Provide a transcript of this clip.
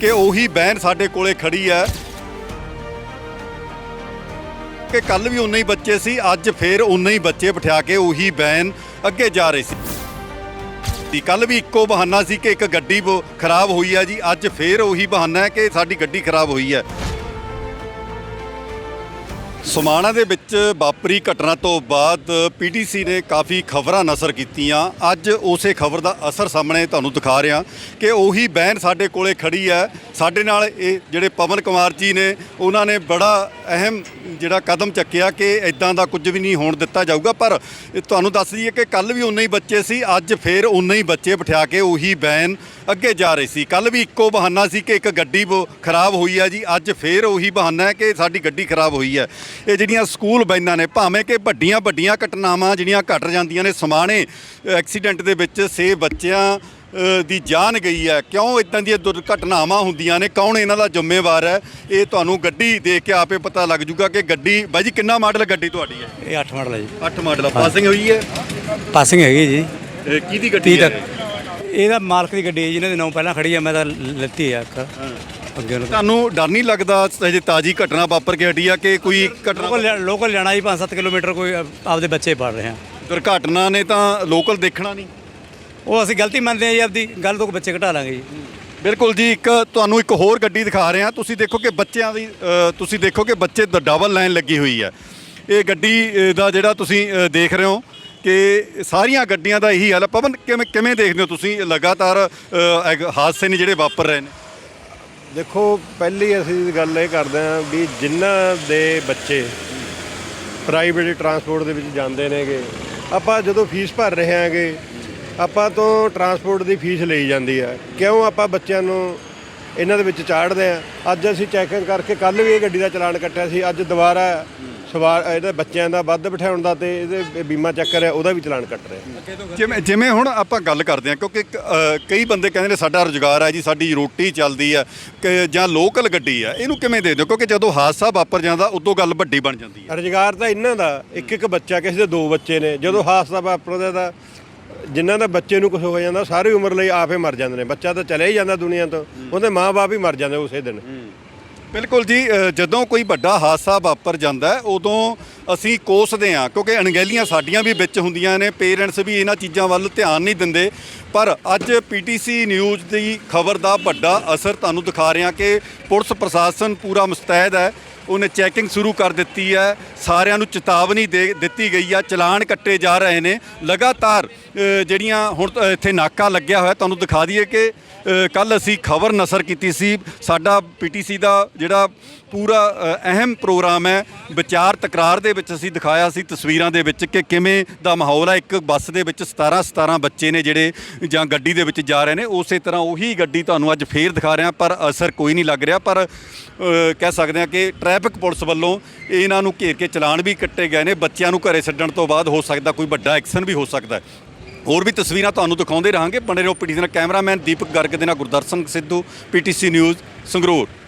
ਕਿ ਉਹੀ ਬੈਨ ਸਾਡੇ ਕੋਲੇ ਖੜੀ ਹੈ। ਕਿ ਕੱਲ ਵੀ ਉਨੇ ਹੀ ਬੱਚੇ ਸੀ, ਅੱਜ ਫੇਰ ਉਨੇ ਹੀ ਬੱਚੇ ਬਿਠਾ ਕੇ ਉਹੀ ਬੈਨ ਅੱਗੇ ਜਾ ਰਹੇ ਸੀ। ਕੱਲ ਵੀ ਇੱਕੋ ਬਹਾਨਾ ਸੀ ਕਿ ਇੱਕ ਗੱਡੀ ਬ- ਖਰਾਬ ਹੋਈ ਹੈ ਜੀ, ਅੱਜ ਫੇਰ ਉਹੀ ਬਹਾਨਾ ਹੈ ਕਿ ਸਾਡੀ ਗੱਡੀ ਖਰਾਬ ਹੋਈ ਹੈ। ਸਮਾਣਾ ਦੇ ਵਿੱਚ ਵਾਪਰੀ ਘਟਨਾ ਤੋਂ ਬਾਅਦ ਪੀਟੀਸੀ ਨੇ ਕਾਫੀ ਖਬਰਾਂ ਨਸਰ ਕੀਤੀਆਂ। ਅੱਜ ਉਸੇ ਖਬਰ ਦਾ ਅਸਰ ਸਾਹਮਣੇ ਤੁਹਾਨੂੰ ਦਿਖਾ ਰਿਹਾ ਕਿ ਉਹੀ ਬੈਨ ਸਾਡੇ ਕੋਲੇ ਖੜੀ ਹੈ। ਸਾਡੇ ਨਾਲ ਇਹ ਜਿਹੜੇ ਪਵਨ ਕੁਮਾਰ ਜੀ ਨੇ, ਉਹਨਾਂ ਨੇ ਬੜਾ ਅਹਿਮ ਜਿਹੜਾ ਕਦਮ ਚੱਕਿਆ ਕਿ ਇਦਾਂ ਦਾ ਕੁਝ ਵੀ ਨਹੀਂ ਹੋਣ ਦਿੱਤਾ ਜਾਊਗਾ। ਪਰ ਤੁਹਾਨੂੰ ਦੱਸ ਦਈਏ ਕਿ ਕੱਲ ਵੀ ਉਨੇ ਹੀ ਬੱਚੇ ਸੀ, ਅੱਜ ਫੇਰ ਉਨੇ ਹੀ ਬੱਚੇ ਬਿਠਾ ਕੇ ਉਹੀ ਬੈਨ ਅੱਗੇ ਜਾ ਰਹੇ ਸੀ। ਕੱਲ ਵੀ ਇੱਕੋ ਬਹਾਨਾ ਸੀ ਕਿ ਇੱਕ ਗੱਡੀ ਬ- ਖਰਾਬ ਹੋਈ ਹੈ ਜੀ। ਅੱਜ ਫੇਰ ਉਹੀ ਬਹਾਨਾ ਹੈ ਕਿ ਸਾਡੀ ਗੱਡੀ ਖਰਾਬ ਹੋਈ ਹੈ। ਇਹ ਜਿਹੜੀਆਂ ਸਕੂਲ ਬੈਨਾਂ ਨੇ ਭਾਵੇਂ ਕਿ ਵੱਡੀਆਂ ਵੱਡੀਆਂ ਘਟਨਾਵਾਂ ਜਿਹੜੀਆਂ ਘਟ ਜਾਂਦੀਆਂ ਨੇ ਸਮਾਣੇ ਐਕਸੀਡੈਂਟ ਦੇ ਵਿੱਚ ਸੇ ਬੱਚਿਆਂ ਦੀ ਜਾਨ ਗਈ ਹੈ। ਕਿਉਂ ਇਦਾਂ ਦੀਆਂ ਦੁਰਘਟਨਾਵਾਂ ਹੁੰਦੀਆਂ ਨੇ? ਕੌਣ ਇਹਨਾਂ ਦਾ ਜ਼ਿੰਮੇਵਾਰ ਹੈ? ਇਹ ਤੁਹਾਨੂੰ ਗੱਡੀ ਦੇਖ ਕੇ ਆਪੇ ਪਤਾ ਲੱਗ ਜੂਗਾ ਕਿ ਗੱਡੀ ਬਾਈ ਜੀ ਕਿੰਨਾ ਮਾਡਲ ਗੱਡੀ ਤੁਹਾਡੀ ਹੈ? ਇਹ 8 ਮਾਡਲ ਹੈ ਜੀ। 8 ਮਾਡਲ ਪਾਸਿੰਗ ਹੋਈ ਹੈ? ਪਾਸਿੰਗ ਹੈਗੀ ਜੀ। ਇਹ ਕਿਹਦੀ ਗੱਡੀ 30 ਹੈ? ਇਹਦਾ ਮਾਲਕ ਦੀ ਗੱਡੀ ਹੈ ਜਿਹਨਾਂ ਦੇ ਨਾਮ ਪਹਿਲਾਂ ਖੜੀ ਹੈ ਮੈਂ ਤਾਂ ਲੱਤੀ ਆ ਇੱਕ। ਅੱਗੇ ਉਹਨੂੰ ਤੁਹਾਨੂੰ ਡਰ ਨਹੀਂ ਲੱਗਦਾ ਹਜੇ ਤਾਜੀ ਘਟਨਾ ਵਾਪਰ ਕੇ ਹਟੀ ਆ ਕਿ ਕੋਈ ਘਟਨਾ ਲੋਕਲ ਲੋਕਲ ਜਾਣਾ ਜੀ 5-7 ਕਿਲੋਮੀਟਰ ਕੋਈ ਆਪਦੇ ਬੱਚੇ ਪੜ ਰਹੇ ਆ। ਦੁਰਘਟਨਾ ਨੇ ਤਾਂ ਲੋਕਲ ਦੇਖਣਾ ਨਹੀਂ। ਉਹ ਅਸੀਂ ਗਲਤੀ ਮੰਨਦੇ ਆ ਜੀ ਆਪਦੀ ਗੱਲ ਤੋਂ ਬੱਚੇ ਘਟਾ ਲਾਂਗੇ ਜੀ। ਬਿਲਕੁਲ ਜੀ ਇੱਕ ਤੁਹਾਨੂੰ ਇੱਕ ਹੋਰ ਗੱਡੀ ਦਿਖਾ ਰਹੇ ਹਾਂ। ਤੁਸੀਂ ਦੇਖੋ ਕਿ ਬੱਚਿਆਂ ਦੀ ਅ, ਤੁਸੀਂ ਦੇਖੋ ਕਿ ਬੱਚੇ ਡਬਲ ਲਾਈਨ ਲੱਗੀ ਹੋਈ ਹੈ। ਇਹ ਗੱਡੀ ਅ, ਦਾ ਜਿਹੜਾ ਤੁਸੀਂ ਅ, ਦੇਖ ਰਹੇ ਹੋ ਕਿ ਸਾਰੀਆਂ ਗੱਡੀਆਂ ਦਾ ਇਹੀ ਹਾਲ ਹੈ ਪਵਨ ਕਿਵੇਂ ਕਿਵੇਂ ਦੇਖਦੇ ਹੋ ਤੁਸੀਂ ਲਗਾਤਾਰ ਅ, ਐਗ- ਹਾਦਸੇ ਨੇ ਜਿਹੜੇ ਵਾਪਰ ਰਹੇ ਨੇ? ਦੇਖੋ ਪਹਿਲੀ ਅਸੀਂ ਗੱਲ ਇਹ ਕਰਦੇ ਹਾਂ ਵੀ ਜਿਨ੍ਹਾਂ ਦੇ ਬੱਚੇ ਪ੍ਰਾਈਵੇਟ ਟਰਾਂਸਪੋਰਟ ਦੇ ਵਿੱਚ ਜਾਂਦੇ ਨੇਗੇ ਆਪਾਂ ਜਦੋਂ ਫੀਸ ਭਰ ਰਹੇ ਹਾਂਗੇ ਆਪਾਂ ਤੋਂ ਟਰਾਂਸਪੋਰਟ ਦੀ ਫੀਸ ਲਈ ਜਾਂਦੀ ਹੈ ਕਿਉਂ ਆਪਾਂ ਬੱਚਿਆਂ ਨੂੰ ਇਹਨਾਂ ਦੇ ਵਿੱਚ ਚਾੜਦੇ ਹਾਂ? ਅੱਜ ਅਸੀਂ ਚੈਕਿੰਗ ਕਰਕੇ ਕੱਲ ਵੀ ਇਹ ਗੱਡੀ ਦਾ ਚਲਾਨ ਕੱਟਿਆ ਸੀ ਅੱਜ ਦੁਬਾਰਾ ਸਵਾਰ ਇਹਦੇ ਬੱਚਿਆਂ ਦਾ ਵੱਧ ਬਿਠਾਉਣ ਦਾ ਤੇ ਇਹਦੇ ਬੀਮਾ ਚੱਕਰ ਹੈ ਉਹਦਾ ਵੀ ਚਲਾਨ ਕੱਟ ਰਹੇ। ਜਿਵੇਂ ਜਿਵੇਂ ਹੁਣ ਆਪਾਂ ਗੱਲ ਕਰਦੇ ਹਾਂ ਕਿਉਂਕਿ ਕਈ ਬੰਦੇ ਕਹਿੰਦੇ ਨੇ ਸਾਡਾ ਰੁਜ਼ਗਾਰ ਹੈ ਜੀ ਸਾਡੀ ਰੋਟੀ ਚੱਲਦੀ ਹੈ ਕਿ ਜਾਂ ਲੋਕਲ ਗੱਡੀ ਹੈ ਇਹਨੂੰ ਕਿਵੇਂ ਦੇ ਦਿਓ? ਕਿਉਂਕਿ ਜਦੋਂ ਹਾਦਸਾ ਵਾਪਰ ਜਾਂਦਾ ਉਦੋਂ ਗੱਲ ਵੱਡੀ ਬਣ ਜਾਂਦੀ ਹੈ। ਰੁਜ਼ਗਾਰ ਤਾਂ ਇਹਨਾਂ ਦਾ ਇੱਕ ਇੱਕ ਬੱਚਾ ਕਿਸੇ ਦੇ ਦੋ ਬੱਚੇ ਨੇ ਜਦੋਂ ਹਾਦਸਾ ਵਾਪਰਦਾ ਤਾਂ ਜਿਨ੍ਹਾਂ ਦਾ ਬੱਚੇ ਨੂੰ ਕੁਝ ਹੋ ਜਾਂਦਾ ਸਾਰੀ ਉਮਰ ਲਈ ਆਪੇ ਮਰ ਜਾਂਦੇ ਨੇ। ਬੱਚਾ ਤਾਂ ਚਲੇ ਹੀ ਜਾਂਦਾ ਦੁਨੀਆ ਤੋਂ ਉਹਦੇ ਮਾਪੇ ਹੀ ਮਰ ਜਾਂਦੇ ਉਸੇ ਦਿਨ। ਬਿਲਕੁਲ ਜੀ ਜਦੋਂ ਕੋਈ ਵੱਡਾ ਹਾਦਸਾ ਵਾਪਰ ਜਾਂਦਾ ਹੈ, ਉਦੋਂ ਅਸੀਂ ਕੋਸਦੇ ਹਾਂ ਕਿਉਂਕਿ ਅਣਗਹਿਲੀਆਂ ਸਾਡੀਆਂ ਵੀ ਵਿੱਚ ਹੁੰਦੀਆਂ ਨੇ ਪੇਰੈਂਟਸ ਵੀ ਇਹਨਾਂ ਚੀਜ਼ਾਂ ਵੱਲ ਧਿਆਨ ਨਹੀਂ ਦਿੰਦੇ। ਪਰ ਅੱਜ ਪੀਟੀਸੀ ਨਿਊਜ਼ ਦੀ ਖਬਰ ਦਾ ਵੱਡਾ ਅਸਰ ਤੁਹਾਨੂੰ ਦਿਖਾ ਰਿਹਾ ਕਿ ਪੁਲਿਸ ਪ੍ਰਸ਼ਾਸਨ ਪੂਰਾ ਮੁਸਤੈਦ ਹੈ। ਉਹਨੇ ਚੈਕਿੰਗ ਸ਼ੁਰੂ ਕਰ ਦਿੱਤੀ ਹੈ। ਸਾਰਿਆਂ ਨੂੰ ਚੇਤਾਵਨੀ ਦੇ ਦਿੱਤੀ ਗਈ ਆ। ਚਲਾਨ ਕੱਟੇ ਜਾ ਰਹੇ ਨੇ। ਲਗਾਤਾਰ ਜਿਹੜੀਆਂ ਹੁਣ ਇੱਥੇ ਨਾਕਾ ਲੱਗਿਆ ਹੋਇਆ। ਤੁਹਾਨੂੰ ਦਿਖਾ ਦਈਏ ਕਿ ਕੱਲ ਅਸੀਂ ਖਬਰ ਨਸਰ ਕੀਤੀ ਸੀ। ਸਾਡਾ ਪੀਟੀਸੀ ਦਾ ਜਿਹੜਾ ਪੂਰਾ ਅਹਿਮ ਪ੍ਰੋਗਰਾਮ ਹੈ, ਵਿਚਾਰ ਤਕਰਾਰ ਦੇ ਵਿੱਚ ਅਸੀਂ ਦਿਖਾਇਆ ਸੀ ਤਸਵੀਰਾਂ ਦੇ ਵਿੱਚ ਕਿ ਕਿਵੇਂ ਦਾ ਮਾਹੌਲ ਹੈ ਇੱਕ ਬੱਸ ਦੇ ਵਿੱਚ 17 17 ਬੱਚੇ ਨੇ ਜਿਹੜੇ ਜਾਂ ਗੱਡੀ ਦੇ ਵਿੱਚ ਜਾ ਰਹੇ ਨੇ। ਉਸੇ ਤਰ੍ਹਾਂ ਉਹੀ ਗੱਡੀ ਤੁਹਾਨੂੰ ਅੱਜ ਫੇਰ ਦਿਖਾ ਰਿਹਾ, ਪਰ ਅਸਰ ਕੋਈ ਨਹੀਂ ਲੱਗ ਰਿਹਾ। ਪਰ ਕਹਿ ਸਕਦੇ ਹਾਂ ਕਿ ਟ੍ਰੈਫਿਕ ਪੁਲਿਸ ਵੱਲੋਂ ਇਹਨਾਂ ਨੂੰ ਘੇਰ ਕੇ ਚਲਾਨ ਵੀ ਕੱਟੇ ਗਏ ਨੇ। ਬੱਚਿਆਂ ਨੂੰ ਘਰੇ ਛੱਡਣ ਤੋਂ ਬਾਅਦ ਹੋ ਸਕਦਾ ਕੋਈ ਵੱਡਾ ਐਕਸ਼ਨ ਵੀ ਹੋ ਸਕਦਾ ਹੋਰ ਵੀ ਤਸਵੀਰਾਂ ਤੁਹਾਨੂੰ ਦਿਖਾਉਂਦੇ ਰਹਾਂਗੇ। ਬਣੇ ਰਹੋ ਪੀਟੀਸੀ ਨਾਲ ਕੈਮਰਾਮੈਨ ਦੀਪਕ ਗਰਗ ਦੇ ਨਾਲ ਗੁਰਦਰਸ਼ਨ ਸਿੱਧੂ, ਪੀਟੀਸੀ ਨਿਊਜ਼ ਸੰਗਰੂਰ।